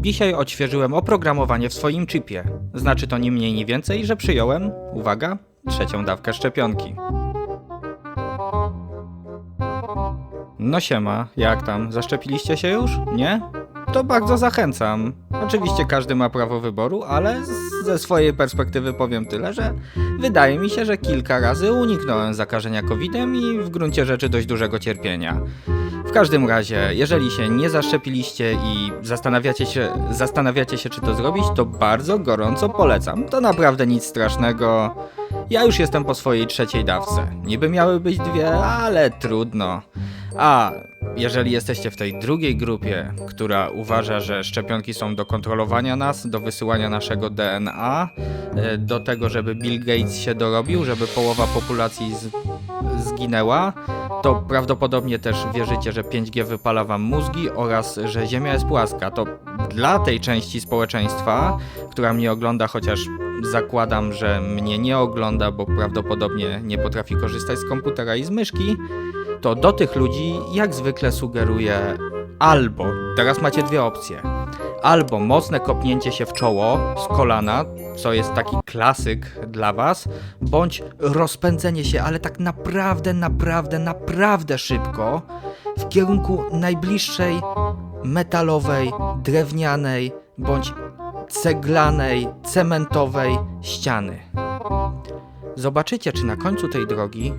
Dzisiaj odświeżyłem oprogramowanie w swoim chipie. Znaczy to ni mniej ni więcej, że przyjąłem, uwaga, trzecią dawkę szczepionki. No siema, jak tam? Zaszczepiliście się już? Nie? To bardzo zachęcam. Oczywiście każdy ma prawo wyboru, ale ze swojej perspektywy powiem tyle, że wydaje mi się, że kilka razy uniknąłem zakażenia COVID-em i w gruncie rzeczy dość dużego cierpienia. W każdym razie, jeżeli się nie zaszczepiliście i zastanawiacie się, zastanawiacie się, czy to zrobić, to bardzo gorąco polecam. To naprawdę nic strasznego. Ja już jestem po swojej trzeciej dawce. Niby miały być dwie, ale trudno. A jeżeli jesteście w tej drugiej grupie, która uważa, że szczepionki są do kontrolowania nas, do wysyłania naszego DNA, e, do tego, żeby Bill Gates się dorobił, żeby połowa populacji z, zginęła, to prawdopodobnie też wierzycie, że 5G wypala wam mózgi oraz że Ziemia jest płaska. To dla tej części społeczeństwa, która mnie ogląda, chociaż zakładam, że mnie nie ogląda, bo prawdopodobnie nie potrafi korzystać z komputera i z myszki, to do tych ludzi jak zwykle sugeruję albo, teraz macie dwie opcje, albo mocne kopnięcie się w czoło z kolana, co jest taki klasyk dla was, bądź rozpędzenie się, ale tak naprawdę, naprawdę, naprawdę szybko w kierunku najbliższej metalowej, drewnianej bądź ceglanej, cementowej ściany. Zobaczycie, czy na końcu tej drogi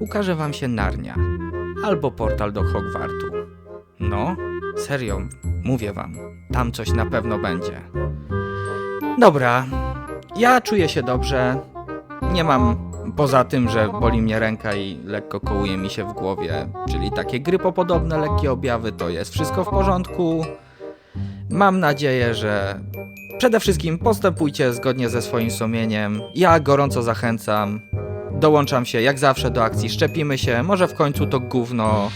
ukaże wam się Narnia albo portal do Hogwartu. No, serio, mówię wam, tam coś na pewno będzie. Dobra, ja czuję się dobrze. Nie mam poza tym, że boli mnie ręka i lekko kołuje mi się w głowie, czyli takie grypopodobne lekkie objawy, to jest wszystko w porządku. Mam nadzieję, że przede wszystkim postępujcie zgodnie ze swoim sumieniem. Ja gorąco zachęcam. Dołączam się jak zawsze do akcji Szczepimy się. Może w końcu to gówno.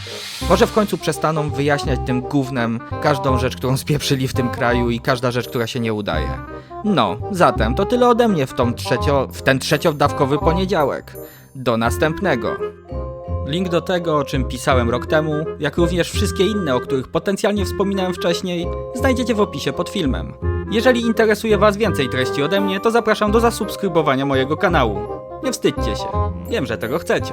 Może w końcu przestaną wyjaśniać tym gównem każdą rzecz, którą spieprzyli w tym kraju i każda rzecz, która się nie udaje. No, zatem to tyle ode mnie w, tą trzecio, w ten trzeciodawkowy poniedziałek. Do następnego. Link do tego, o czym pisałem rok temu, jak również wszystkie inne, o których potencjalnie wspominałem wcześniej, znajdziecie w opisie pod filmem. Jeżeli interesuje Was więcej treści ode mnie, to zapraszam do zasubskrybowania mojego kanału. Nie wstydźcie się, wiem, że tego chcecie.